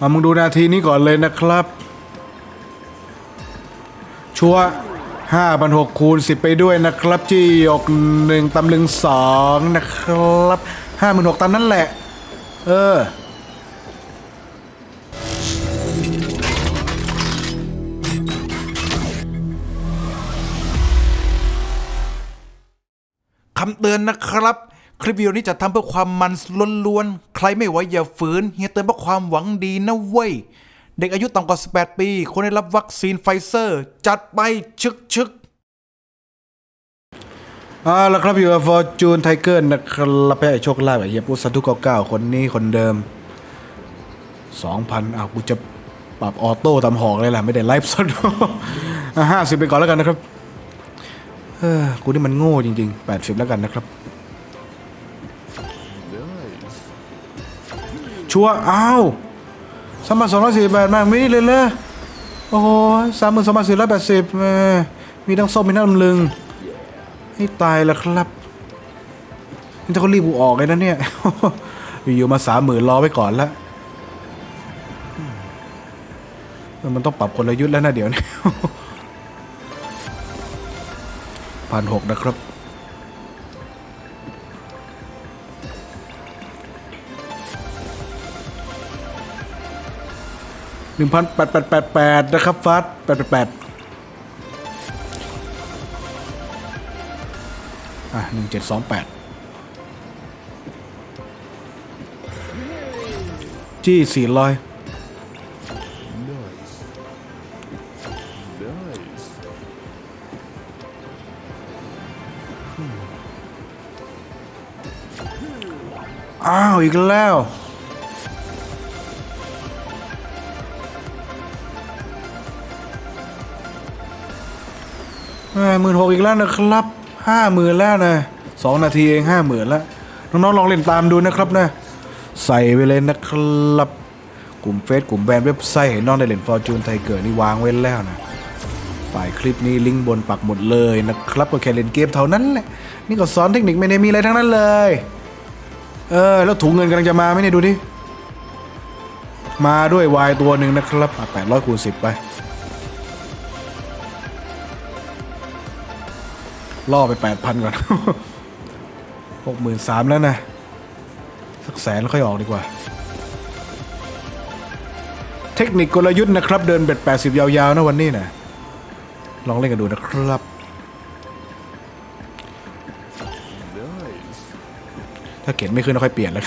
มามึงดูนาทีนี้ก่อนเลยนะครับ ชัวห้าพันหกคูณสิบไปด้วยนะครับจี้ยกหนึ่งตำลึงสองนะครับห้าหมื่นหกตามนั้นแหละ เออคำเตือนนะครับ คลิปวิดีโอนี้จะทำเพื่อความมันล้วนๆ ใครไม่ไหวอย่าฝืน เฮียเตือนเพราะความหวังดีนะเว้ย เด็กอายุต่ำกว่า 18 ปีควรได้รับวัคซีนไฟเซอร์ จัดไปชึกชึกเอาละครับอยู่กับฟอร์จูนไทเกอร์นะครับแพ้โชคลาภไอเฮียปุ๊สันทุกเก้าคนนี้คนเดิมสองพันอ้าวกูจะปรับออโต้ตามหอกเลยแหละไม่ได้ไลฟ์สดห้าสิบไปก่อนแล้วกันนะครับเออกูนี่มันโง่จริงๆแปดสิบแล้วกันนะครับ ชัวร์อ้าวสามพันสองร้อยสี่สิบแปดมากไม่ได้เลยเลยโอ้โหสามหมื่นสองพันสี่ร้อยแปดสิบมีทั้งส้มมีทั้งลำลึงให้ตายแล้วครับนี่ถ้าเขารีบกูออกเลยนะเนี่ยอยู่มาสามหมื่นรอไว้ก่อนละมันต้องปรับกลยุทธ์แล้วนะเดี๋ยวนี้พันหกนะครับ หนึ่งพันแปดแปดแปดแปดนะครับฟาสแปดแปดแปดอะหนึ่งเจ็ดสองแปดจี้สี่ร้อยอ้าว อีกแล้ว หมื่นหกอีกแล้วนะครับห้าหมื่นแล้วนะสองนาทีเองห้าหมื่นแล้วน้องๆลองเล่นตามดูนะครับนะ ใส่ไปเลยนะครับ กลุ่มเฟซกลุ่มแบรนด์เว็บไซต์ให้น้องได้เล่นฟอร์จูนไทเกอร์นี่วางไว้แล้วนะปลายคลิปนี้ลิงก์บนปักหมดเลยนะครับก็แค่เล่นเกมเท่านั้นแหละนี่ก็สอนเทคนิคไม่ได้มีอะไรทั้งนั้นเลย เออแล้วถุงเงินกำลังจะมาไหมเนี่ยดูดิมาด้วยวายตัวหนึ่งนะครับแปดร้อยคูณสิบไป ล่อไปแปดพันก่อนหกหมื่นสามแล้วนะ สักแสนแล้วค่อยออกดีกว่า เทคนิคกลยุทธ์นะครับ เดินเบ็ดแปดสิบยาวๆนะวันนี้นะลองเล่นกันดูนะครับถ้าเก็ดไม่ขึ้นก็ค่อยเปลี่ยนแล้ว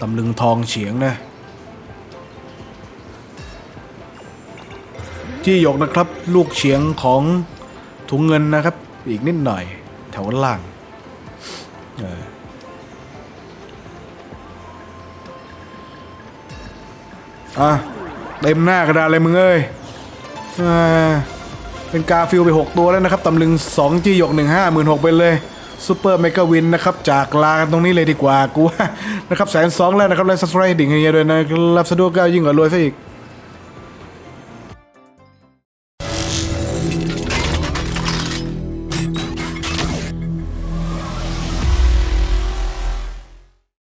ตำลึงทองเฉียงนะ จี้หยกนะครับ ลูกเฉียงของถุงเงินนะครับ อีกนิดหน่อยแถวล่างเอออะเต็มหน้ากระดาษเลยมึงเอ้ยเป็นกาฟิลไป 6 ตัวแล้วนะครับตำลึง 2 จี้หยก 1 5 1 6ไปเลย ซูเปอร์เมกาวินนะครับ จากลากันตรงนี้เลยดีกว่ากูว่านะครับแสนสองแล้วนะครับและซับสไครต์ดิ่งให้ยด้วยนะครับสะดวกก็ยิ่งกว่ารวยซะอีก